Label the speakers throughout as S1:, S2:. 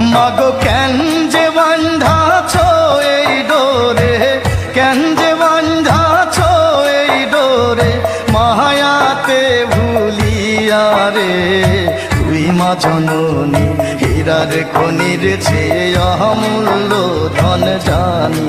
S1: মাগো, কেন যে বান্ধাছ এই ডোরে? কেন যে বান্ধাছ এই ডোরে? মায়াতে ভুলিয়া রে, তুই মা জননী, হীরার খনির চেয়ে অমূল্য ধন জানি।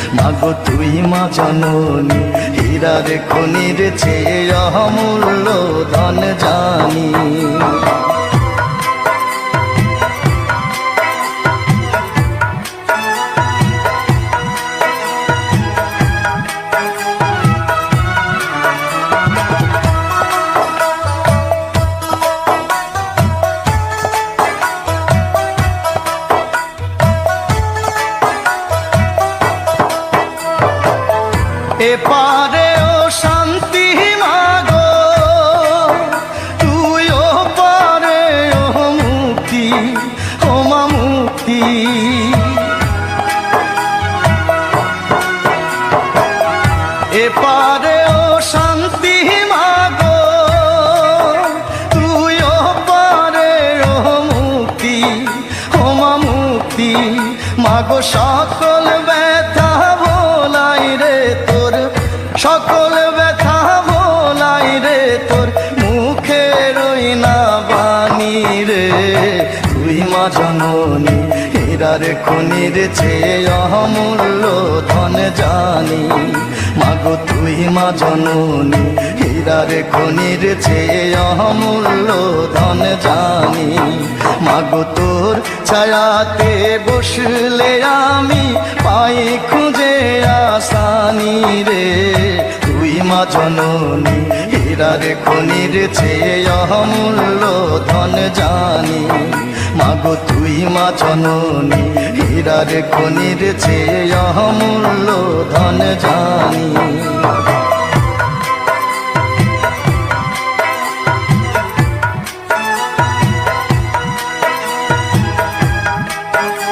S1: মাগো তুই মা জননী হীরার খনির চেয়ে অমূল্য ধন জানি। এপারে ও শান্তি মাগো। তুই ও পারে ও মুক্তি, ও মা মুক্তি। এপারে ও শান্তি মাগো। তুই ও পারে ও মুক্তি, ও মা মুক্তি। মাগো সকল ব্যথা সকল ব্যথা ভোলাই রে তোর মুখে রই না বাণী রে। তুই মা জননী, হীরার খনির চেয়ে অমূল্য ধন জানি। মাগো তুই মা জননী, হীরার খনির চেয়ে অমূল্য ধন জানি। মাগো তোর ছায়াতে বসলে আমি পাই খুঁজে আসানি রে। মা জননী হীরার খনির চেয়ে অমূল্য ধন জানি। মাগো তুই মা জননী হীরার খনির চেয়ে অমূল্য ধন জানি। তুই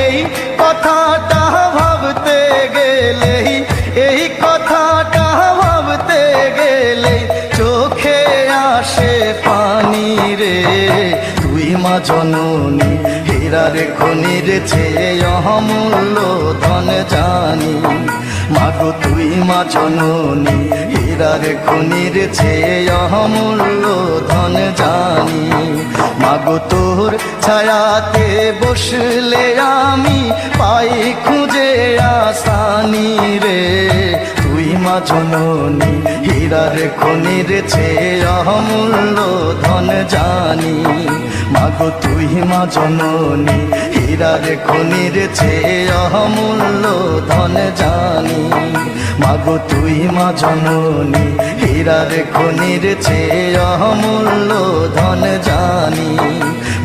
S1: এই কথাটা ভাবতে গেলেই, এই কথাটা ভাবতে গেলে চোখে আসে পানি রে। তুই মা জননী, হীরার খনির চেয়ে অমূল্য ধন জানি। মাগো তুই মা জননী, হীরার খনির চেয়ে অমূল্য ধন জানি। মাগো তোর ছায়াতে বসলে আমি পাই খুঁজে আসানি রে। তুই মা জননী, হীরার খনির ছে অমূল্য ধন জানি। মাগো তুই মা জননী। হীরার খনির চেয়ে অমূল্য ধন জানি। মাগো তুই মা জননী, হীরার খনির চেয়ে অমূল্য ধন জানি।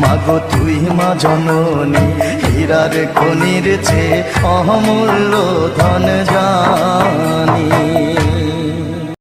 S1: মাগো তুই মা জননী, হীরার খনির চেয়ে অমূল্য ধন জানি।